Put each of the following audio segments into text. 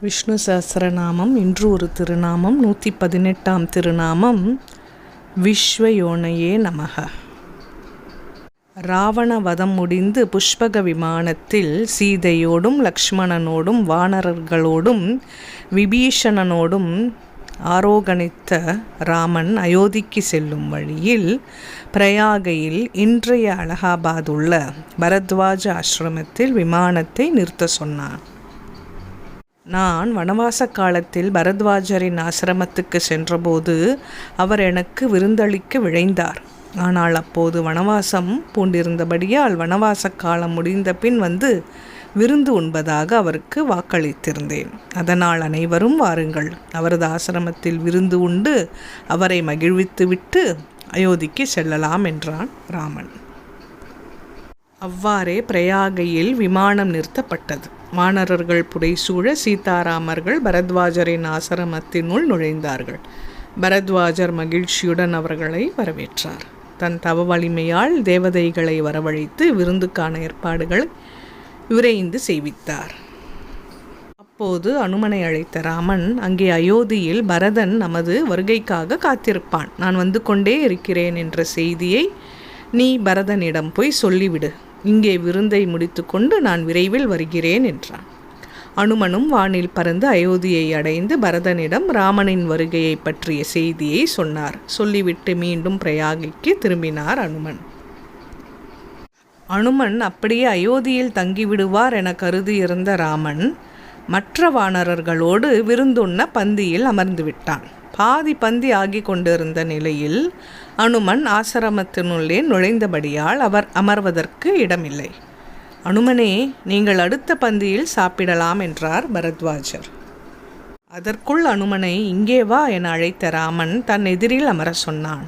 விஷ்ணு சஹஸ்ரநாமம் இன்று ஒரு திருநாமம் நூற்றி பதினெட்டாம் திருநாமம். விஸ்வயோனையே நமக. ராவண வதம் முடிந்து புஷ்பக விமானத்தில் சீதையோடும் லக்ஷ்மணனோடும் வானரர்களோடும் விபீஷணனோடும் ஆரோகணித்த ராமன் அயோத்திக்கு செல்லும் வழியில் பிரயாகையில் இன்றைய அலகாபாத் உள்ள பரத்வாஜ ஆசிரமத்தில் விமானத்தை நிறுத்த சொன்னான். நான் வனவாச காலத்தில் பரத்வாஜரின் ஆசிரமத்துக்கு சென்றபோது அவர் எனக்கு விருந்தளிக்க விழைந்தார். ஆனால் அப்போது வனவாசம் பூண்டிருந்தபடியால் வனவாச காலம் முடிந்த பின் வந்து விருந்து உண்பதாக அவருக்கு வாக்களித்திருந்தேன். அதனால் அனைவரும் வாருங்கள். அவரது ஆசிரமத்தில் விருந்து உண்டு. அவரை மகிழ்வித்துவிட்டு அயோத்திக்கு செல்லலாம் என்றான் ராமன். அவ்வாறே பிரயாகையில் விமானம் நிறுத்தப்பட்டது. வானரர்கள் புடைசூழ சீதாராமர்கள் பரத்வாஜரின் ஆசிரமத்தினுள் நுழைந்தார்கள். பரத்வாஜர் மகிழ்ச்சியுடன் அவர்களை வரவேற்றார். தன் தவ வலிமையால் தேவதைகளை வரவழைத்து விருந்துக்கான ஏற்பாடுகளை விரைந்து செய்வித்தார். அப்போது அனுமனை அழைத்த ராமன் அங்கே அயோத்தியில் பரதன் நமது வருகைக்காக காத்திருப்பான். நான் வந்து கொண்டே இருக்கிறேன் என்ற செய்தியை நீ பரதனிடம் போய் சொல்லிவிடு. இங்கே விருந்தை முடித்துக்கொண்டு நான் விரைவில் வருகிறேன் என்றான். அனுமனும் வானில் பறந்து அயோத்தியை அடைந்து பரதனிடம் ராமனின் வருகையை பற்றிய செய்தியை சொன்னார். சொல்லிவிட்டு மீண்டும் பிரயாகிக்கு திரும்பினார் அனுமன். அனுமன் அப்படியே அயோத்தியில் தங்கிவிடுவார் என கருதியிருந்த ராமன் மற்ற வானரர்களோடு விருந்துண்ண பந்தியில் அமர்ந்து விட்டான். பாதி பந்தி ஆகி கொண்டிருந்த நிலையில் அனுமன் ஆசிரமத்தினுள்ளே நுழைந்தபடியால் அவர் அமர்வதற்கு இடமில்லை. அனுமனே நீங்கள் அடுத்த பந்தியில் சாப்பிடலாம் என்றார் பரத்வாஜர். அதற்குள் அனுமனை இங்கே வா என அழைத்த ராமன் தன் எதிரில் அமர சொன்னான்.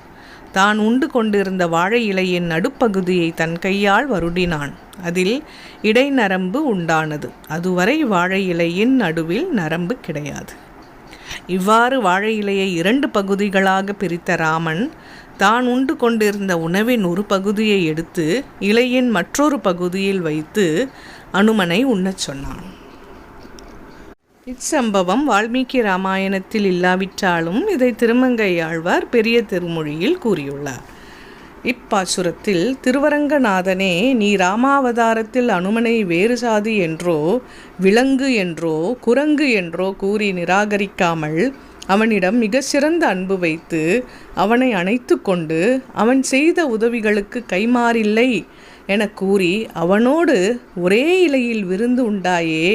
தான் உண்டு கொண்டிருந்த வாழை இலையின் நடுப்பகுதியை தன் கையால் வருடினான். அதில் இடைநரம்பு உண்டானது. அதுவரை வாழை இலையின் நடுவில் நரம்பு கிடையாது. இவ்வாறு வாழை இலையை இரண்டு பகுதிகளாக பிரித்த ராமன் தான் உண்டு கொண்டிருந்த உணவின் ஒரு பகுதியை எடுத்து இலையின் மற்றொரு பகுதியில் வைத்து அனுமனை உண்ணச் சொன்னான். இச்சம்பவம் வால்மீகி ராமாயணத்தில் இல்லாவிட்டாலும் இதை திருமங்கை ஆழ்வார் பெரிய திருமொழியில் கூறியுள்ளார். இப்பாசுரத்தில் திருவரங்கநாதனே நீ ராமாவதாரத்தில் அனுமனை வேறு சாதி என்றோ விலங்கு என்றோ குரங்கு என்றோ கூறி நிராகரிக்காமல் அவனிடம் மிக சிறந்த அன்பு வைத்து அவனை அணைத்து கொண்டு அவன் செய்த உதவிகளுக்கு கைமாறில்லை. என கூறி அவனோடு ஒரே இலையில் விருந்து உண்டாயே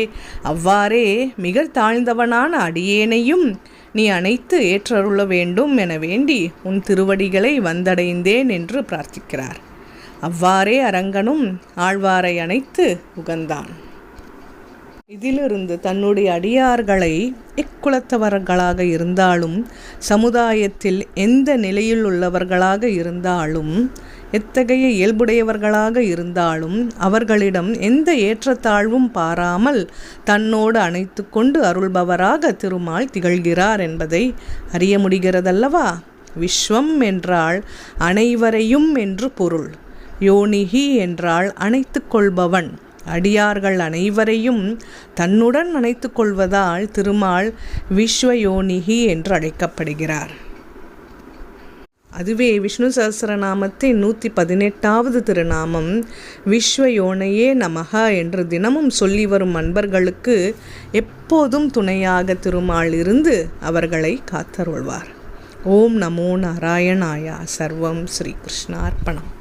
அவ்வாறே மிக தாழ்ந்தவனான அடியேனையும் நீ அனைத்து ஏற்றருள வேண்டும் என வேண்டி உன் திருவடிகளை வந்தடைந்தேன் என்று பிரார்த்திக்கிறார். அவ்வாறே அரங்கனும் ஆழ்வாரை அணைத்து உகந்தான். இதிலிருந்து தன்னுடைய அடியார்களை எக்குலத்தவர்களாக இருந்தாலும் சமுதாயத்தில் எந்த நிலையில் உள்ளவர்களாக இருந்தாலும் எத்தகைய இயல்புடையவர்களாக இருந்தாலும் அவர்களிடம் எந்த ஏற்றத்தாழ்வும் பாராமல் தன்னோடு அணைத்து கொண்டு அருள்பவராக திருமால் திகழ்கிறார் என்பதை அறிய முடிகிறதல்லவா? விஸ்வம் என்றால் அனைவரையும் என்று பொருள். யோனிகி என்றால் அணைத்து கொள்பவன். அடியார்கள் அனைவரையும் தன்னுடன் அணைத்து கொள்வதால் திருமால் விஸ்வயோனிகி என்று அழைக்கப்படுகிறார். அதுவே விஷ்ணு சஹசிரநாமத்தின் நூற்றி பதினெட்டாவது திருநாமம் விஸ்வயோனையே நமக என்று தினமும் சொல்லி வரும் அன்பர்களுக்கு எப்போதும் துணையாக திருமால் இருந்து அவர்களை காத்தருள்வார். ஓம் நமோ நாராயணாயா. சர்வம் ஸ்ரீ கிருஷ்ணார்ப்பணம்